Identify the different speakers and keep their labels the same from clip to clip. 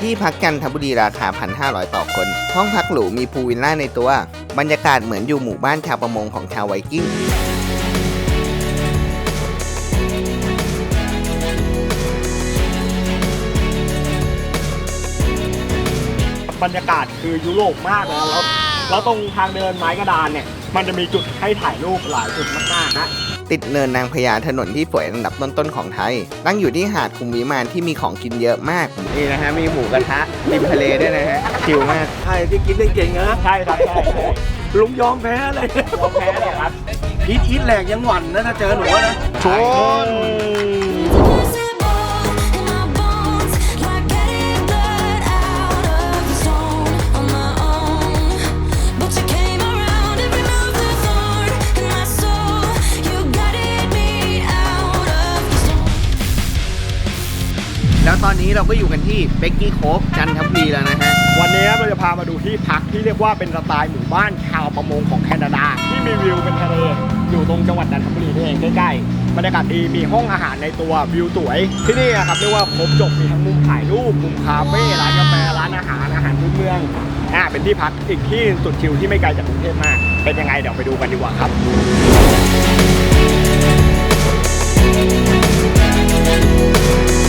Speaker 1: ที่พักจันทบุรีราคา 1,500 ต่อคน ห้องพักหรูมีพูลวิลล่าในตัว บรรยากาศเหมือนอยู่หมู่บ้านชาวประมงของชาวไวกิ้ง
Speaker 2: บรรยากาศคือยุโรปมากนะแล้วแล้วตรงทางเดินไม้กระดานเนี่ย มันจะมีจุดให้ถ่ายรูปหลายจุดมากๆนะ
Speaker 1: ติดเนินนางพญาถนนที่สวยอันดับต้นๆของไทย ตั้งอยู่ที่หาดคุมวิมานที่มีของกินเยอะมาก นี่นะฮะ มีหมูกระทะริมทะเลด้วยนะฮะชิลมาก
Speaker 3: ใช่ที่กินได้เก่งนะ
Speaker 2: ใช่ครับใช่ใช่
Speaker 3: ลุงยอมแพ้เลย
Speaker 2: ยอมแพ้เลยครับ
Speaker 3: อีทอีทแหลกยังหวั่นนะถ้าเจอหนูนะ
Speaker 2: ชน
Speaker 1: แล้วตอนนี้เราก็อยู่กันที่เบกกี้โคฟจันทบุรีแล้วนะฮะ
Speaker 2: วันนี้เราจะพามาดูที่พักที่เรียกว่าเป็นสไตล์หมู่บ้านชาวประมงของแคนาดา ที่มีวิวเป็นทะเลอยู่ตรงจังหวัดจันทบุรีนี่เองใกล้ๆบรรยากาศดีมีห้องอาหารในตัววิวสวย ที่นี่อะครับเรียกว่าครบจบมีทั้งมุมถ่ายรูปมุมคาเฟ่ร้านกาแฟร้านอาหารอาหารพื้นเมืองอ่าเป็นที่พักอีกที่สุดชิลที่ไม่ไกลจากกรุงเทพมาก เป็นยังไงเดี๋ยวไปดูกันดีกว่าครับ
Speaker 1: ข้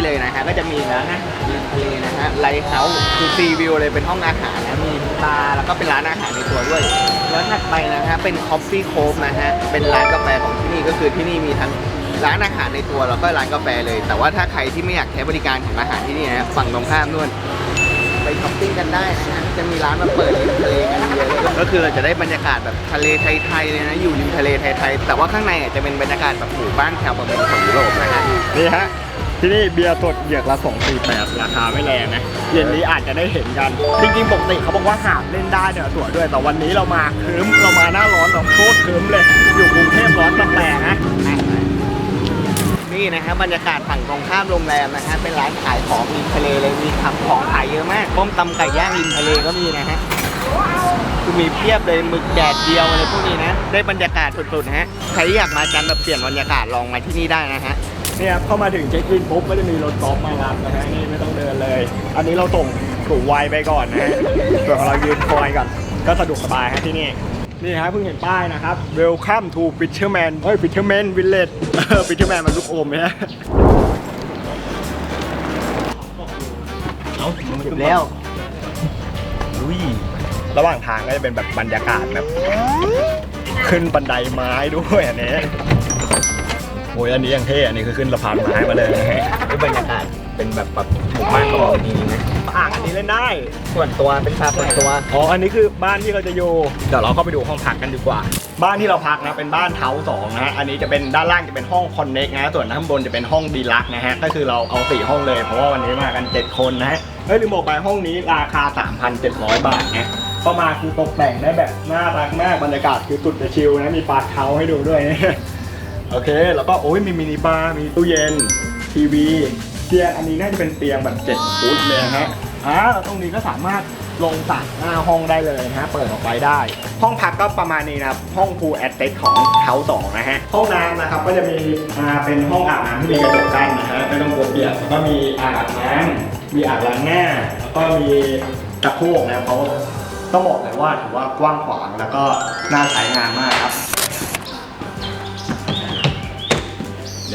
Speaker 1: างๆล็อบบี้เลยนะฮะก็จะมีร้านอาหารริมทะเลนะฮะไลท์เฮาส์คือซีวิวเลยเป็นห้องอาหารนะมีบาร์แล้วก็เป็นร้านอาหารในตัวด้วย แล้วถัดไปนะฮะเป็นคอฟฟี่โคฟนะฮะเป็นร้านกาแฟของที่นี่ก็คือที่นี่มีทั้งร้านอาหารในตัวแล้วก็ร้านกาแฟเลย แต่ว่าถ้าใครที่ไม่อยากใช้บริการของอาหารที่นี่นะฝั่งตรงข้ามนู่นไปช้อปปิ้งกันได้นะฮะจะมีร้านมาเปิดริมทะเลกันเยอะเลยก็คือเราจะได้บรรยากาศแบบทะเลไทยๆเลยนะอยู่ริมทะเลไทยๆแต่ว่าข้างในอะจะเป็นบรรยากาศแบบหมู่บ้านชาวประมงของยุโรปนะฮะ
Speaker 2: นี่ฮะ ที่นี่เบียร์สดเหยือกละ248ราคาไม่แรงนะเย็นนี้อาจจะได้เห็นกัน จริงๆปกติเขาบอกว่าหามเล่นได้เนี่ยตัวด้วย แต่วันนี้เรามาครึ้มเรามาหน้าร้อนเราโคตรครึ้มเลย อยู่กรุงเทพร้อนแปลกๆนะ
Speaker 1: นี่นะฮะบรรยากาศฝั่งตรงข้ามโรงแรมนะฮะเป็นร้านขายของริมทะเลเลยมีทำของขายเยอะมากต้มตำไก่ย่างริมทะเลก็มีนะฮะคือมีเพียบเลยหมึกแดดเดียวอะไรพวกนี้นะ ได้บรรยากาศสุดๆนะฮะใครอยากมาจันแบบเปลี่ยนบรรยากาศลองมาที่นี่ได้นะฮะ
Speaker 2: เนี่ยเข้ามาถึงเช็คอินปุ๊บก็จะมีรถกอล์ฟมารับนะฮะนี่ไม่ต้องเดินเลย อันนี้เราส่งสูงวัยไปก่อนนะฮะส่วนของเรายืนคอยก่อนก็สะดวกสบายฮะที่นี่นี่ฮะเพิ่งเห็นป้ายนะครับ Welcome to Fisherman เฮ้ย Fisherman Village เออ Fisherman มันลูกอมไหมฮะเอา
Speaker 1: เก็บแล้ว
Speaker 2: อุ้ยระหว่างทางก็จะเป็นแบบบรรยากาศแบบ ขึ้นบันไดไม้ด้วยอันนี้ โอ้ยอันนี้ยังเท่อันนี้คือขึ้นสะพานไม้มาเลยนะฮะ
Speaker 1: ด้วยบรรยากาศเป็นแบบแบบหมู่บ้านประมงดีนะ
Speaker 2: อ่างอันนี้เล่นได้
Speaker 1: ส่วนตัวเป็นชาส่วนตัว
Speaker 2: อ๋อ อันนี้คือบ้านที่เราจะอยู่ เดี๋ยวเราเข้าไปดูห้องพักกันดีกว่า บ้านที่เราพักนะเป็นบ้านเท้าสองนะฮะ อันนี้จะเป็นด้านล่างจะเป็นห้องคอนเน็กนะ ส่วนข้างบนจะเป็นห้องดีลักนะฮะ ก็คือเราเอาสี่ห้องเลย เพราะว่าวันนี้มากัน 7 คนนะฮะ เฮ้ยลืมบอกไปห้องนี้ราคา 3,700 บาทนะประมาณคือตกแต่งได้แบบน่ารักมาก บรรยากาศคือสุดจะชิลนะ มีปาร์คเท้าให้ดูด้วย โอเค แล้วก็โอ้ยมีมินิบาร์ มีตู้เย็น ทีวี เตียงอันนี้น่าจะเป็นเตียงแบบ 7 ฟุตเลยนะฮะ อ่าแล้วตรงนี้ก็สามารถลงตักหน้าห้องได้เลยนะฮะ เปิดออกไปได้ ห้องพักก็ประมาณนี้นะครับ ห้องพูลแอตเต็ของเท้าสองนะฮะ ห้องน้ำนะครับก็จะมีอ่าเป็นห้องอาบน้ำที่มีกระจกกั้นนะฮะ ไม่ต้องกลัวเปียกแล้วก็มีอ่างอาบน้ำมีอ่างล้างหน้า แล้วก็มีตะโพกนะเขาต้องบอกเลยว่าถือว่ากว้างขวางแล้วก็น่าใช้งานมากครับ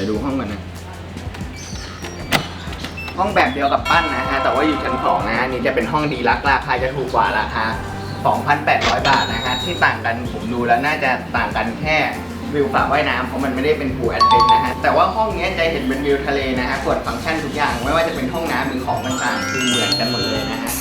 Speaker 1: ดี๋ยวดูห้องกันนะ ห้องแบบเดียวกับปั้นนะฮะ แต่ว่าอยู่ชั้นสองนะฮะนี่จะเป็นห้องดีลักราคาจะถูกกว่าราคา2,800 บาทนะฮะ ที่ต่างกันผมดูแล้วน่าจะต่างกันแค่วิวฝาว่ายน้ำเพราะมันไม่ได้เป็นพูลแอดเทนนะฮะ แต่ว่าห้องนี้จะเห็นเป็นวิวทะเลนะฮะกดฟังก์ชันทุกอย่างไม่ว่าจะเป็นห้องน้ำหรือของต่างๆคือเหมือนกันหมดเลยนะฮะ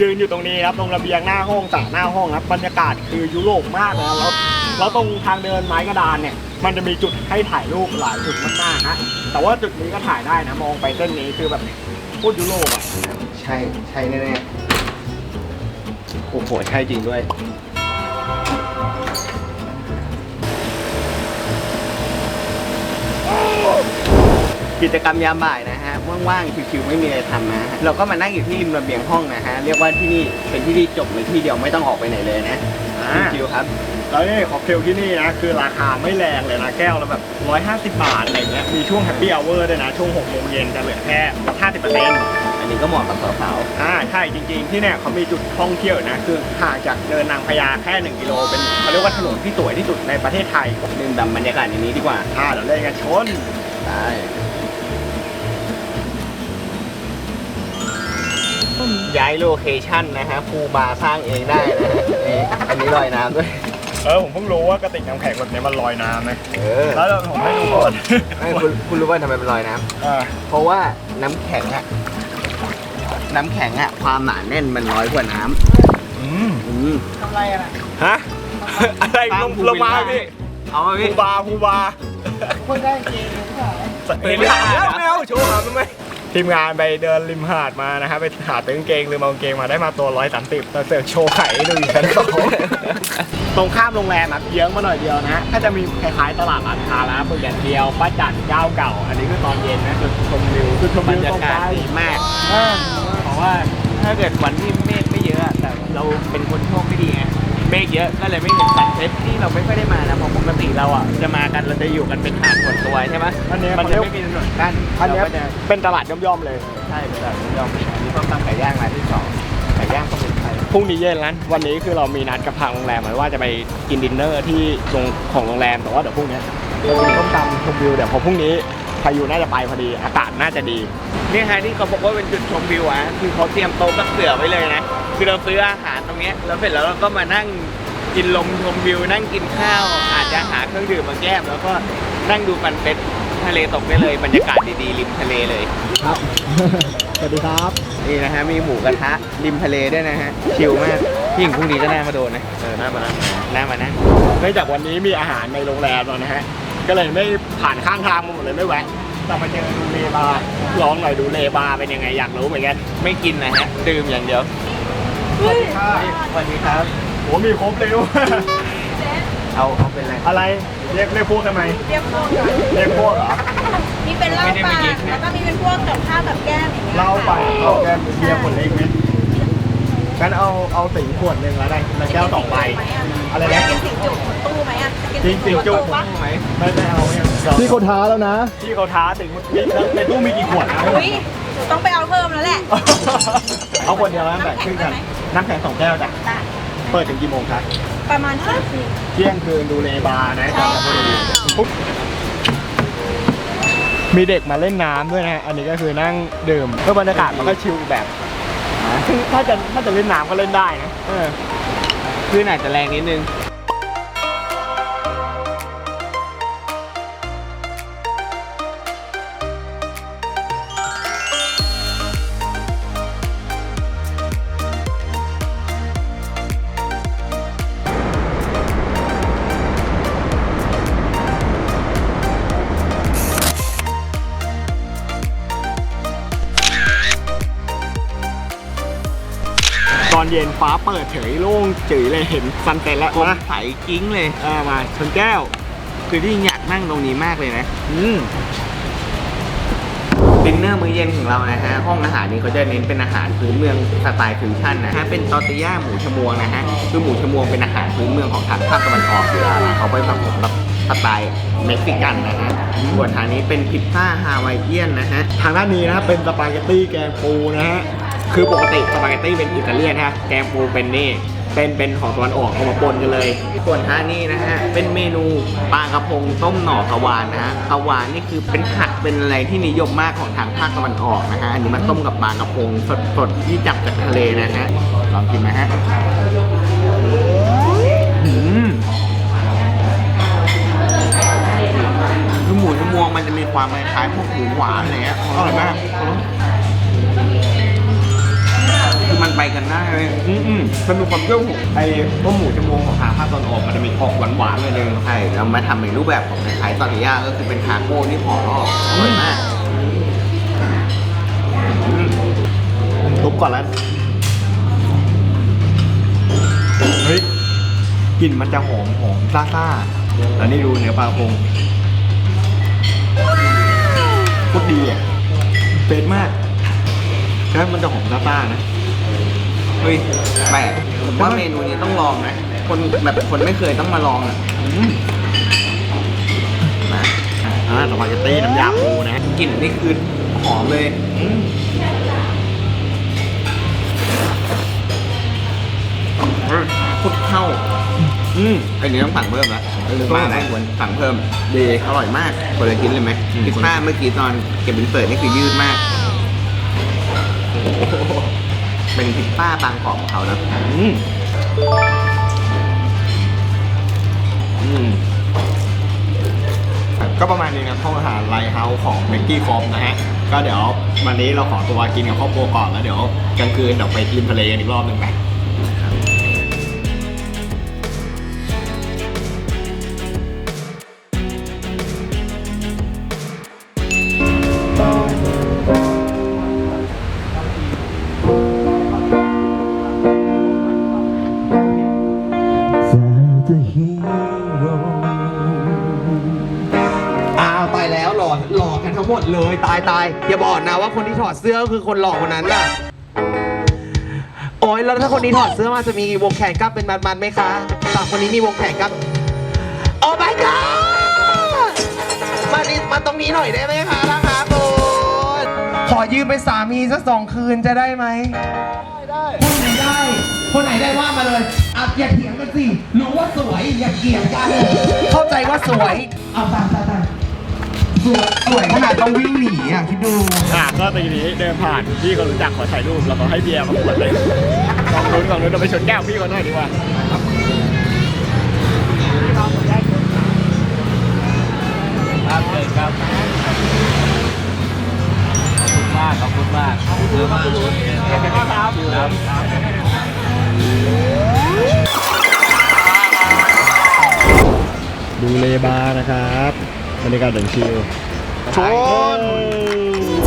Speaker 2: ยืนอยู่ตรงนี้ครับตรงระเบียงหน้าห้องจากหน้าห้องครับบรรยากาศคือยุโรปมากนะแล้ว แล้วตรงทางเดินไม้กระดานเนี่ย มันจะมีจุดให้ถ่ายรูปหลายจุดมากๆฮะแต่ว่าจุดนี้ก็ถ่ายได้นะมองไปเส้นนี้คือแบบโคตรยุโรปอะ
Speaker 1: ใช่ใช่แน่ๆ
Speaker 2: โอ้โหใช่จริงด้วย
Speaker 1: กิจกรรมยามบ่ายนะฮะผว่างๆชิวๆไม่มีอะไรทำนะเราก็มานั่งอยู่ที่ริมระเบียงห้องนะฮะเรียกว่าที่นี่เป็นที่ที่จบเลยที่เดียวไม่ต้องออกไปไหนเลยนะ
Speaker 2: อ่า
Speaker 1: ชิวๆครับ
Speaker 2: แล้วนี่ค็อกเทลที่นี่นะคือราคาไม่แรงเลยนะแก้วละแบบ 150 บาทอะไรเงี้ยมีช่วงแฮปปี้อเวอร์ด้วยนะ ช่วง6โมงเย็นจะเหลือแค่ลด50%
Speaker 1: อันนี้ก็เหมาะกับสาว
Speaker 2: อ่าใช่จริงๆที่เนี่ยเขามีจุดท่องเที่ยวนะ คือห่างจากเดินนางพญาแค่ 1 กิโล เป็นเขาเรียกว่าถนนที่สวยที่สุดในประเทศไทย
Speaker 1: ๆดื่มด่ำบรรยากาศอย่างนี้ดีกว่า
Speaker 2: อ่าเดี๋ยวเล่นกันชน
Speaker 1: ได้ย้ายโลเคชั่นนะฮะภูบาร์สร้างเองได้นะฮะนี่อันนี้ลอยน้ำด้วย
Speaker 2: เออผมเพิ่งรู้ว่ากระติกน้ำแข็งแบบนี้มันลอยน้ำนะ
Speaker 1: เออ
Speaker 2: แล้วผมให้ดูก่อน
Speaker 1: ไม่คุณคุณรู้ว่าทำไมมันลอยน้ำ
Speaker 2: อ่า
Speaker 1: เพราะว่าน้ำแข็งอะน้ำแข็งอะความหนาแน่นมันน้อยกว่าน้
Speaker 2: อืมำ
Speaker 1: อืม
Speaker 2: ฮะ อะไรลงลงมาพี่
Speaker 1: เอามา
Speaker 2: ภู
Speaker 1: พี่
Speaker 2: บาภูบาคนได้เกงหรือเปล่าไม่เอาโชว์หาทำไมทีมงานไปเดินริมหาดมานะครับไปหาตื้อกางเกงหรือมากางเกงมาได้มาตัวร้อยสามสิบแต่เสือกโชว์ไข่ให้ดูอยู่ชั้นสอง ตรงข้ามโรงแรมครับเยื้องมาหน่อยเดียวนะถ้าจะมีคล้ายๆตลาดร้านค้าแล้วเปิดอย่างเดียวป้าจันเจ้าเก่า อันนี้คือตอนเย็นนะจุดชมวิวจุดชม
Speaker 1: บร
Speaker 2: วิว
Speaker 1: รยา
Speaker 2: ตรง
Speaker 1: กาศ
Speaker 2: ใต้
Speaker 1: ดีมาก
Speaker 2: อ่า
Speaker 1: เพราะว่าถ้าเกิดวันที่เมฆไม่เยอะอะแต่เราเป็นคนโชคไม่ดีไงเมฆเยอะก็เลยไม่เห็นสันเซ็ตที่เราไม่ค่อยได้มานะเพราะปกติเราอะจะมากันเราจะอยู่กันเป็นหาดส่วนตัวใช่ไหม
Speaker 2: อันเนี้ย
Speaker 1: มัน
Speaker 2: เขาเรี
Speaker 1: จะ
Speaker 2: ยก
Speaker 1: ไม่มีถนนกั้น
Speaker 2: อันเนี้ย
Speaker 1: เราก็จะ
Speaker 2: เป็นตลาดย่อมๆเลย
Speaker 1: ใช่เป็นแบบยอมอันนี้ต้มตำไก่ย่างร้านที่สองไก่ย่างสมุนไพรุ่
Speaker 2: งนี้เย็นแล้ววันนี้คือเรามีนัดกับทางโรงแรมไว้ว่าจะไปกินดินเนอร์ที่โรงของโรงแรมแต่ว่าเดี๋ยวพรุ่งนี้เราจะมีต้มตำชมวิวเดี๋ยวพอพรุ่งนี้พายุน่าจะไปพอดีอากาศน่าจะดี
Speaker 1: นี่ฮะที่เขาบอกว่าเป็นจุดชมวิวอะคือเขาเตรียมโต๊ะกับเสือไว้เลยนะคือเราซื้ออาหารตรงนี้แล้วเสร็จแล้วเราก็มานั่งกินลมชมวิว นั่งกินข้าว อาจจะหาเครื่องดื่มมาแก้มแล้วก็นั่งดูฟันเป็ดทะเลตกได้เลยบรรยากาศดีๆริมทะเลเลย
Speaker 2: ครับ สวัสดีครับ
Speaker 1: นี่นะฮะมีหมูกระทะริมทะเลด้วยนะฮะชิลมากพี่หญิงพรุ่งนี้ก็น่ามาโดนนะเออน่ามานั่งน่ามานั่ง
Speaker 2: เนื่องจากวันนี้มีอาหารในโรงแรมแล้วนะฮะก็เลยไม่ผ่านข้างทางมาหมดเลยไม่แวะแต่มาเจอดูเลบาร์ลองหน่อยดูเลบาร์เป็นยังไงอยากรู้เหมือนกัน
Speaker 1: ไม่กินนะฮะดื่มอย่างเดียว
Speaker 2: สวัสดีค่ะ
Speaker 1: สวัสดีครับ
Speaker 2: โหมีครบเลยด้วย
Speaker 1: เอาเอาเป็นอะไร
Speaker 2: อะไรเรียกเรียกพวกทำไม
Speaker 4: เรียกพวกก่อน
Speaker 2: เรียกพวกเหรอ
Speaker 4: มีเป็นเหล้า
Speaker 1: ไม่ได้
Speaker 4: ป
Speaker 1: มา
Speaker 4: ลา
Speaker 1: กินนะ
Speaker 4: แล้วก็มีเป็นพวกกับข้าวกับแก้มอย่างเงี้ย
Speaker 2: เหล้าไป
Speaker 4: ค่ะ
Speaker 2: เอาแก้มเบียร์ขวดเล็กไหมงั้นเอาเอาสิงขวดหนึ่งแล้วกันแล้วแก้วสองใบอะไรนะ
Speaker 4: กินสิงจุกหมดตู้ไหมอะ
Speaker 2: จริงสิงจุก
Speaker 4: ปะ
Speaker 1: ไหม
Speaker 2: ไม่ไม่เอาไม่เอา
Speaker 3: พี่เขาท้าแล้วนะ
Speaker 2: พี่เขาท้าถึงมีในตู้มีกี่ขวดนะ
Speaker 4: อุ้ยหนูต้องไปเอาเพิ่มแล้วแหละ
Speaker 2: เอาขวดเดียวแล้วแบ่งครึ่งกันน้ำแข็งสองแก้วจ้ะ
Speaker 4: จ้ะ
Speaker 2: เปิดถึงกี่โมงครับ
Speaker 4: ประมาณเที่ยงคืน
Speaker 2: เที่ยงคืนดูเลบาร์นะ
Speaker 4: ใช่
Speaker 2: จำ
Speaker 4: ค่ะ
Speaker 2: ไม่ได้ปุ๊บ มีเด็กมาเล่นน้ำด้วยนะฮะอันนี้ก็คือนั่งดื่มก็บรรยากาศมันก็ชิลแบบซึ่งถ้าจะถ้าจะเล่นน้ำก็เล่นได้นะเออ
Speaker 1: คลื่นอาจจะแรงนิดนึง
Speaker 2: เย็นฟ้าเปิดเฉยโล่งจื๋ยเลยเห็นซันเต็นแล้ว
Speaker 1: กลม
Speaker 2: มา
Speaker 1: ใสกิ้งเลย
Speaker 2: เออมาชนแก้ว
Speaker 1: คือที่อยากนั่งตรงนี้มากเลยนะ
Speaker 2: อืม
Speaker 1: ดินเนอร์มื้อเย็นของเรานะฮะ ห้องอาหารนี้เขาจะเน้นเป็นอาหารพื้นเมืองสไตล์ฟิวชั่นนะฮะ เป็นตอร์ติย่าหมูชมวงนะฮะ คือหมูชมวงเป็นอาหารพื้นเมืองของทางภาคตะวันออกอยู่แล้วนะเขาไปผสมกับสไตล์เม็กซิกันนะฮะส่วนทางนี้เป็นพิซซ่าฮาวายเอียนนะฮะ
Speaker 2: ทางด้านนี้นะครับเป็นสปาเกตตี้แกงปูนะฮะ คือปกติสปาเกตตี้เป็นอิตาเลียนฮะแกงปูเป็นนี่เป็นเป็นของตะวันออกเอามาปนกันเลย
Speaker 1: ส่วนทานี้นะฮะ เป็นเมนูปลากระพงต้มหน่อกะวานนะฮะกะวานนี่คือเป็นผักเป็นอะไรที่นิยมมากของทางภาคตะวันออกนะฮะ อันนี้มันต้มกับปลากระพงสดๆที่จับจากทะเลนะฮะ ลองกินนะฮะอืมคือหมูชมวงมันจะมีความคล้ายพวกหมูหวานอะไรเงี้ยอร่อยมากอ มันไปกันได้เลยอืมอืมมันมีความเปรี้ยวของ
Speaker 2: ไอ้พวกหมูจมูกของทางภาคตะวันออกมันจะมีออกหวานๆเลยนึง
Speaker 1: ใช่เรามาทำในรูปแบบของคล้ายๆตอร์ติย่าก็คือเป็นทาโก้ที่ห่อรอบอร่อยมาก
Speaker 2: ทุบก่อนแล้ว เฮ้ยกลิ่นมันจะหอมหอมซ่าซ่าๆแล้วนี่ดูเนื้อปลากระพงโคตรดีอะเผ็ดมากแล้วมันจะหอมซาต้านะ
Speaker 1: เฮ้ยแปลกผมว่าเมนูนี้ต้องลองนะ คนแบบคนไม่เคยต้องมาลองอะ
Speaker 2: อืม
Speaker 1: นะ
Speaker 2: อ่าสปาเกตตี้น้ำยาปูนะ
Speaker 1: กลิ่นนี่คือหอมเลย
Speaker 2: อืม
Speaker 1: พุดเข้า
Speaker 2: อืม
Speaker 1: อันนี้ต้องสั่งเพิ่มละ
Speaker 2: เออ
Speaker 1: มาได้ควรสั่งเพิ่มดีอร่อยมากคนละกินเลยไหม
Speaker 2: อืม
Speaker 1: พิซซ่าเมื่อกี้ตอนเก็บบินเสิร์ตนี่คือยืดมาก เป็นพิซซ่าบางกรอบของเขานะ
Speaker 2: อืมอืมก็ประมาณนี้นะห้องอาหารไลท์เฮาส์ของเบกกี้คอมนะฮะ ก็เดี๋ยววันนี้เราขอตัวกินกับครอบครัวก่อนแล้วเดี๋ยวกลางคืนเดี๋ยวไปริมทะเลกันอีกรอบหนึ่งไป
Speaker 5: อย่าบอกนะว่าคนที่ถอดเสื้อก็คือคนหล่อคนนั้นน่ะ โอ้ยแล้วถ้าคนนี้ถอดเสื้อมาจะมีวงแขนกล้ามเป็นมันๆไหมคะแต่คนนี้มีวงแขนกล้ามโอ้ my god มาดิมาตรงนี้หน่อยได้ไหมคะนะคะคุณขอยืมไปนสามีสักสองคืนจะได้ไหมได้ได้ คนไหนได้ว่ามาเลยอะอย่าเถียงกันสิ รู้ว่าสวยอย่าเกี่ยงกัน เข้าใจว่าสวย เอาตามตามตาม สวยสวยขนาดต้องวิ่งหนีอะคิดดู
Speaker 2: อะก็ตะกี้นี้เดินผ่านพี่ก็รู้จักขอถ่ายรูปแล้วก็ให้เบียร์มาขวดเลยกองนู้นกองนู้นเราไปชนแก้วพี่เขาหน่อยดีกว่าครับเลยครับมากขอบคุณมากขอบคุณมากขอบคุณมากครับดูเลบาร์นะครับ บรรยากาศอย่างชิลชน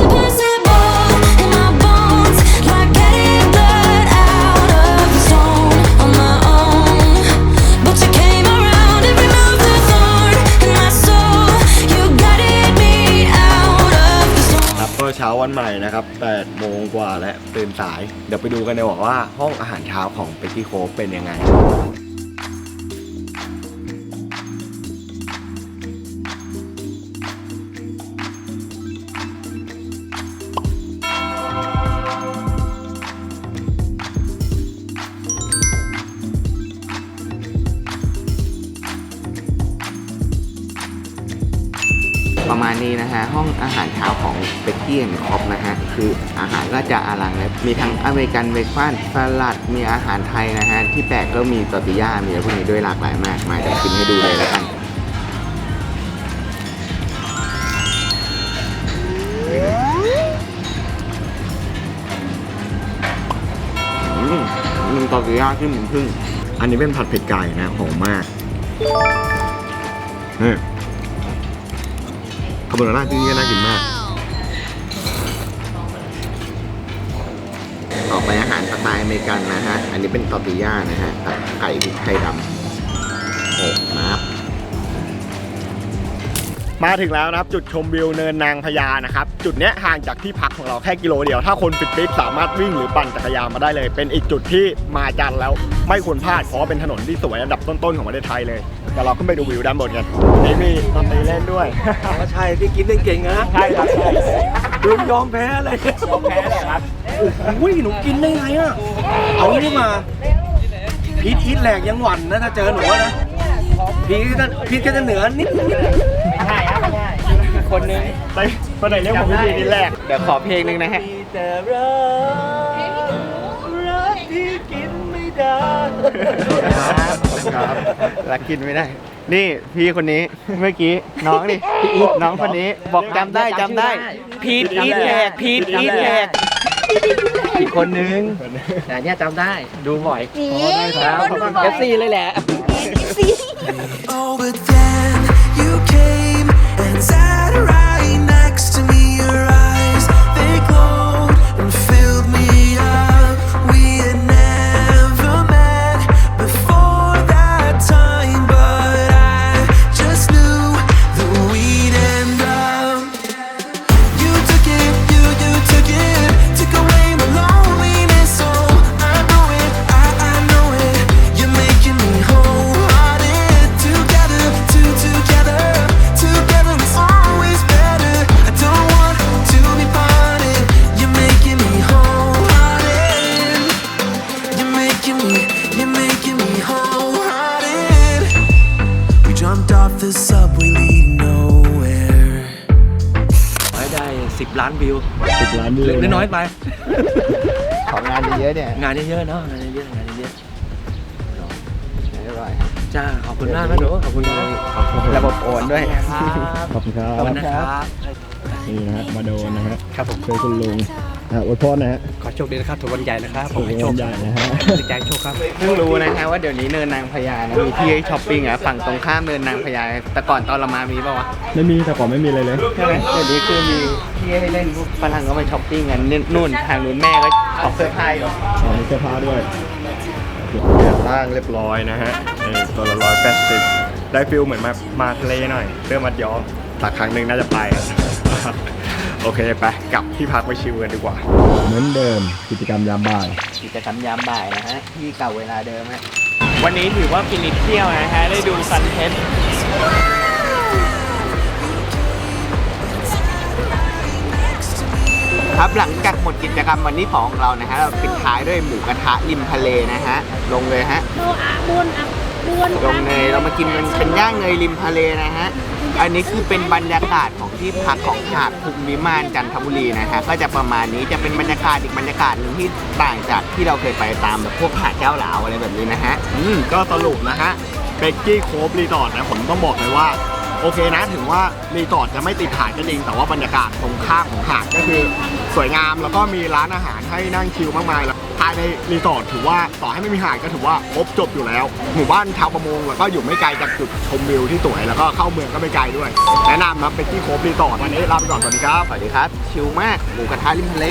Speaker 6: Invisible in my bones, like getting blood out of the stone on my own. But you came around and removed the thorn in my soul. You guided me out of the storm.
Speaker 2: ครับก็เช้าวันใหม่นะครับ8โมงกว่าและตื่นสาย เดี๋ยวไปดูกันดีกว่าว่าห้องอาหารเช้าของเปกกี้โคเป็นยังไง
Speaker 1: เบกกี้แอนด์คอปนะฮะ คืออาหารก็จะอลังเลยมีทั้งอเมริกันเบรกฟาสต์สลัด มีอาหารไทยนะฮะ ที่แปลกก็มีตอร์ติย่า มีอะไรพวกนี้ด้วยหลากหลายมาก มาเดี๋ยวกินให้ดูเลยแล้วกันอืมมีตอร์ติย่าที่เหมือนพึ่ง
Speaker 2: อันนี้เป็นผัดเผ็ดไก่นะหอมมากนี่คาโบนาร่าที่นี่ก็น่ากินมาก
Speaker 1: ไปอาหารสไตล์อเมริกันนะฮะ อันนี้เป็นตอร์ติย่านะฮะกับไก่พริกไทยดำโอ้นับ
Speaker 2: มาถึงแล้วนะครับ จุดชมวิวเนินนางพญานะครับ จุดเนี้ยห่างจากที่พักของเราแค่กิโลเดียว ถ้าคนฟิตฟิตสามารถวิ่งหรือปั่นจักรยานมาได้เลย เป็นอีกจุดที่มาจันทร์แล้วไม่ควรพลาดเพราะว่าเป็นถนนที่สวยอันดับต้นๆของประเทศไทยเลยเดี๋ยวเราขึ้นไปดูวิวด้านบนกันนี่มีดนตรีเล่นด้วย
Speaker 3: ก็ใช่ที่กินได้เก่งนะ
Speaker 2: ใช่ครับใช่
Speaker 3: ลุงยอมแพ้เลย
Speaker 2: ยอมแพ้เลยครับ
Speaker 3: อุ้ยหนูกินได้ไงอะ เอานี่มา พีทอีทแหลกยังหวั่นนะถ้าเจอหนูนะ พีทก็พีทก็จะเหนือนิดนิด
Speaker 1: คนนึง
Speaker 2: ไปคนไหนเรียกผมพี่ดีนี่แรก
Speaker 1: เดี๋ยวขอเพลงหนึงนะฮะ
Speaker 3: แต่รักรักที่กินไม่ได้
Speaker 1: ครับครับรักกินไม่ได้ นี่พี่คนนี้เมื่อกี้น้องนี่น้องคนนี้บอกจำได้จำได้ พีทอีทแหลกพีทอีทแหลก อีกคนนึง
Speaker 7: แต่เนี่ยจำได้ดูบ่อย
Speaker 4: ครับ
Speaker 7: เอฟซีเลยแหละ
Speaker 8: Oh, but then you came
Speaker 3: วิว
Speaker 2: สิบล้านวิว
Speaker 3: เหลือน้อยๆไป
Speaker 1: ของงานเยอะๆเนี่ย
Speaker 3: งานเยอะๆเนาะงานเยอะๆงานเยอะ
Speaker 1: เรียบร้อย
Speaker 3: ๆจ้าขอบคุณมากนะหนูขอบคุณมาก
Speaker 1: ระบบโอนด้วย
Speaker 3: ครับ
Speaker 2: ขอบคุณครั
Speaker 3: ขอบคุณนะครับ
Speaker 2: นี่นะฮะมาโดนนะฮะ
Speaker 3: ครับผม
Speaker 2: ช่วยคุณลุงนะฮะอวยพรนะฮะ
Speaker 3: ขอ โชคดีนะครับถูกวันใหญ่นะครับผ
Speaker 2: ถู
Speaker 3: ม
Speaker 2: ก
Speaker 3: ให้โช
Speaker 2: วั
Speaker 3: คน
Speaker 2: ใหญ่นะฮะ
Speaker 3: ติดใจโชคครับ
Speaker 1: เพิ่งรู้นะฮะว่าเดี๋ยวนี้เนินนางพญานะมีที่ให้ช้อปปิ้งอะฝั่งตรงข้ามเนินนางพญาแต่ก่อนตอนเรามามีป่าวะ
Speaker 2: ไม่มีแต่ก่อนไม่มีเลยเลย
Speaker 1: ใช่ไหมเดี๋ยวนี้คือมีที่ให้เล่นพวกฝรั่งก็ไปช้อปปิ้งกันนี่นู่นทางนู้นแม่ก็ช็อปเสื้อผ้าอยู่
Speaker 2: อ๋อมีเสื้อผ้าด้วยล่างเรียบร้อยนะฮะนี่ตัวละร้อยแปดสิบได้ฟิลเหมือนมามาทะเลหน่อยเสื้อมัดย้อมสักครั้งหนึ่งน่าจะไป โอเคไปกลับที่พักไปชิลกันดีกว่า เหมือนเดิมกิจกรรมยามบ่าย
Speaker 1: กิจกรรมยามบ่ายนะฮะที่เก่าเวลาเดิมฮะวันนี้ถือว่าฟินิชเที่ยวนะฮะได้ดูซันเซ็ตครับหลังจากหมดกิจกรรมวันนี้ของเรานะฮะเราปิดท้ายด้วยหมูกระทะริมทะเลนะฮะลงเลยฮะ
Speaker 4: ดูอะบุญอะบุญ
Speaker 1: ลงเนยเรามากินมันเป็นย่างเนยริมทะเลนะฮะ อันนี้คือเป็นบรรยากาศของที่พักของหาดภูมิมานจันทบุรีนะฮะก็จะประมาณนี้จะเป็นบรรยากาศอีกบรรยากาศหนึ่งที่ต่างจากที่เราเคยไปตามแบบพวกหาดแก้วหลาวอะไรแบบนี้นะฮะ
Speaker 2: อืมก็สรุปนะฮะเบกกี้โคบรีสอร์ทนะผมต้องบอกเลยว่า โอเคนะถึงว่ารีสอร์ทจะไม่ติดหาดก็จริง แต่ว่าบรรยากาศตรงข้ามของหาดก็คือสวยงามแล้วก็มีร้านอาหารให้นั่งชิลมากมายแล้วภายในรีสอร์ทถือว่าต่อให้ไม่มีหาดก็ถือว่าครบจบอยู่แล้ว หมู่บ้านชาวประมงแล้วก็อยู่ไม่ไกลจากจุดชมวิวที่สวยแล้วก็เข้าเมืองก็ไม่ไกลด้วย แนะนำนะเบกกี้โคบรีสอร์ทวันนี้ลาไปก่อนสวัสดีครับ
Speaker 1: สวัสดีครับ ชิลมากหมูกระทะริมทะเล